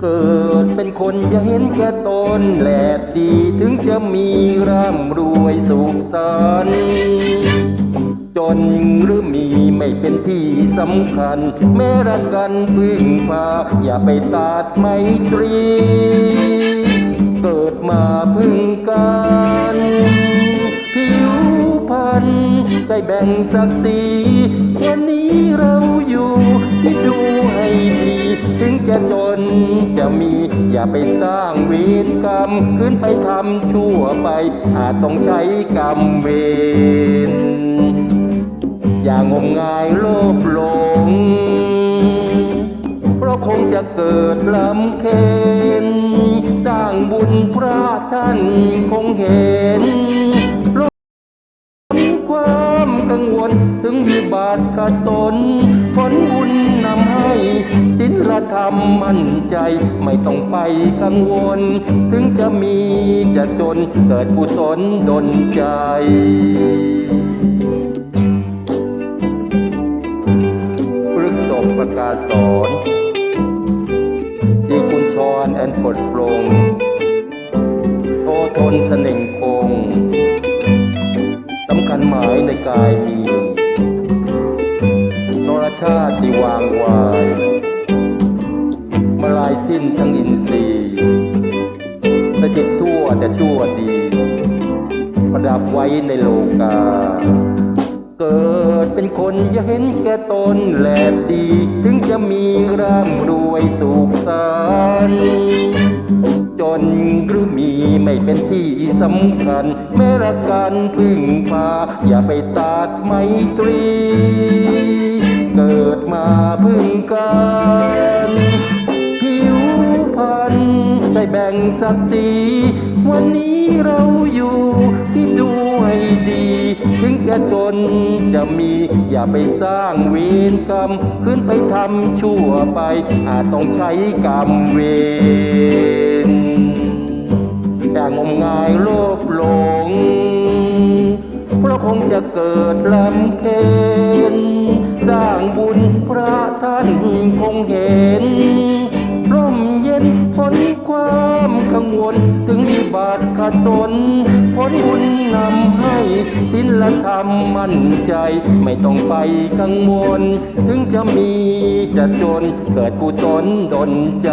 เกิดเป็นคนจะเห็นแก่ตนแหลกดีถึงจะมีร่ำรวยสุขสันจนหรือมีไม่เป็นที่สำคัญ แม้รักกันพึ่งพา อย่าไปตัดไมตรี เกิดมาพึ่งกัน ใจแบ่งศักดิ์ศรีวันนี้เราอยู่ที่ดูให้ดี ถึงจะจนจะมี อย่าไปสร้างเวรกรรม ขึ้นไปทำชั่วไป อาจต้องใช้กรรมเวรอย่างมงายโลภหลง เพราะคงจะเกิดลำเค็นสร้างบุญพระท่านคงเห็น ถึงวิบาทขาดสนผลบุญนำให้ศีลธรรมมั่นใจไม่ต้องไปกังวล ถึงจะมีจะจนเกิดกุศลดลใจพฤกษบประกาศสอนดีกุญชรแอนปดปลงโตทนเสน่งคงสำคัญหมายในกายมี ชาติที่วางวายมาลายสิ้นทั้งอินทรีย์สถิตทั่วแต่ชั่วดี ประดับไว้ในโลกา เกิดเป็นคนอย่าเห็นแก่ตนแหลกดี ถึงจะมีร่ำรวยสุขสันต์จนหรือมีไม่เป็นที่สำคัญ แม้รักันพึ่งพาอย่าไปตัดไมตรี ธ์ใจแบ่งศักดิ์ศรีวันนี้เราอยู่ที่ดูให้ดี ถึงจะจนจะมีอย่าไปสร้างเวรกรรม ขึ้นไปทำชั่วไป อาจต้องใช้กรรมเวรแต่งมงายโลภหลง เพราะคงจะเกิดลำเค็นสร้างบุญพระท่านคงเห็น สนผลบุญนำให้ศีลธรรมมั่นใจ ไม่ต้องไปกังวล ถึงจะมีจะจนเกิดกุศลดลใจ